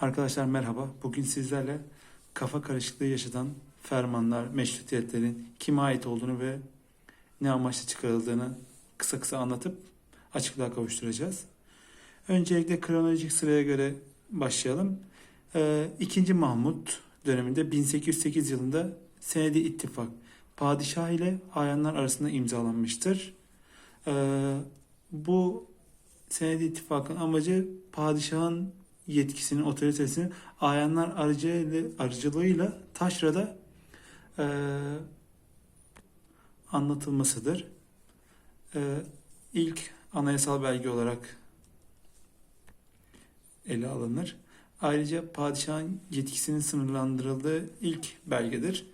Arkadaşlar merhaba. Bugün sizlerle kafa karışıklığı yaşatan fermanlar, meşrutiyetlerin kime ait olduğunu ve ne amaçla çıkarıldığını kısa kısa anlatıp açıklığa kavuşturacağız. Öncelikle kronolojik sıraya göre başlayalım. Ee, İkinci Mahmut döneminde 1808 yılında Senedi İttifak padişah ile ayanlar arasında imzalanmıştır. Ee, bu Senedi İttifak'ın amacı padişahın yetkisinin, otoritesinin ayanlar aracılığıyla, aracılığıyla taşrada e, anlatılmasıdır. E, ilk anayasal belge olarak ele alınır. Ayrıca padişahın yetkisinin sınırlandırıldığı ilk belgedir.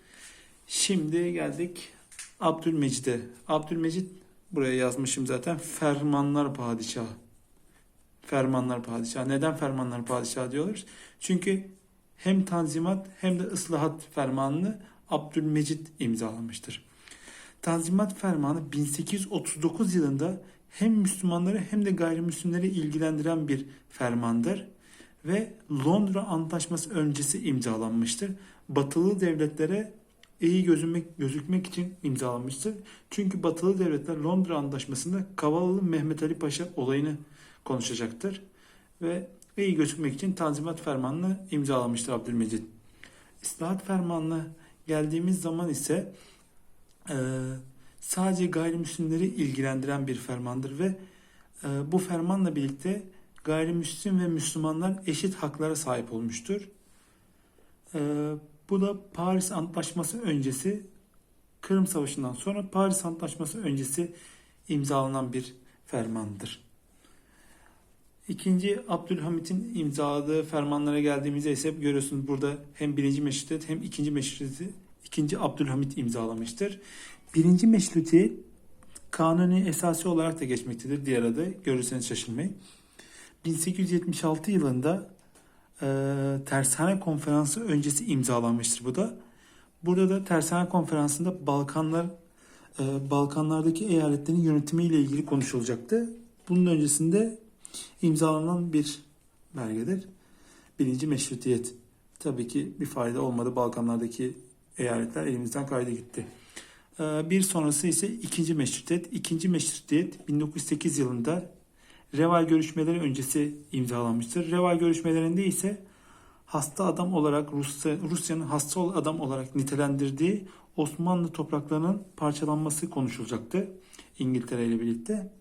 Şimdi geldik Abdülmecid'e. Abdülmecid buraya yazmışım zaten. Fermanlar padişahı. Fermanlar padişahı. Neden fermanlar padişahı diyoruz? Çünkü hem tanzimat hem de ıslahat fermanını Abdülmecid imzalamıştır. Tanzimat fermanı 1839 yılında hem Müslümanları hem de gayrimüslimleri ilgilendiren bir fermandır ve Londra Antlaşması öncesi imzalanmıştır. Batılı devletlere iyi gözükmek, gözükmek için imzalanmıştır. Çünkü batılı devletler Londra Antlaşması'nda Kavalalı Mehmet Ali Paşa olayını konuşacaktır. Ve iyi gözükmek için Tanzimat Fermanı'nı imzalamıştır Abdülmecid. İslahat Fermanı'na geldiğimiz zaman ise e, sadece gayrimüslimleri ilgilendiren bir fermandır ve e, bu fermanla birlikte gayrimüslim ve Müslümanlar eşit haklara sahip olmuştur. E, bu da Paris Antlaşması öncesi Kırım Savaşı'ndan sonra Paris Antlaşması öncesi imzalanan bir fermandır. İkinci Abdülhamit'in imzaladığı fermanlara geldiğimizde ise görüyorsunuz burada hem birinci meşrutiyet hem ikinci meşrutiyeti ikinci Abdülhamit imzalamıştır. Birinci meşrutiyet kanuni esası olarak da geçmektedir diğer adı. Görürseniz şaşırmayın. 1876 yılında e, Tersane Konferansı öncesi imzalanmıştır bu da. Burada da Tersane Konferansı'nda Balkanlar e, Balkanlardaki eyaletlerin yönetimiyle ilgili konuşulacaktı. Bunun öncesinde imzalanan bir belgedir. Birinci meşrutiyet. Tabii ki bir fayda olmadı. Balkanlardaki eyaletler elimizden kaydı gitti. Ee, Bir sonrası ise ikinci meşrutiyet. İkinci meşrutiyet 1908 yılında Reval görüşmeleri öncesi imzalanmıştır. Reval görüşmelerinde ise hasta adam olarak Rusya, Rusya'nın hasta adam olarak nitelendirdiği Osmanlı topraklarının parçalanması konuşulacaktı İngiltere ile birlikte.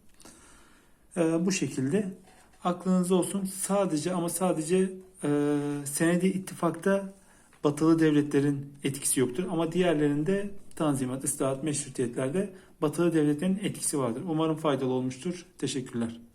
Ee, bu şekilde aklınızda olsun sadece ama sadece e, senedi ittifakta batılı devletlerin etkisi yoktur ama diğerlerinde tanzimat, ıslahat, meşrutiyetlerde batılı devletlerin etkisi vardır. Umarım faydalı olmuştur. Teşekkürler.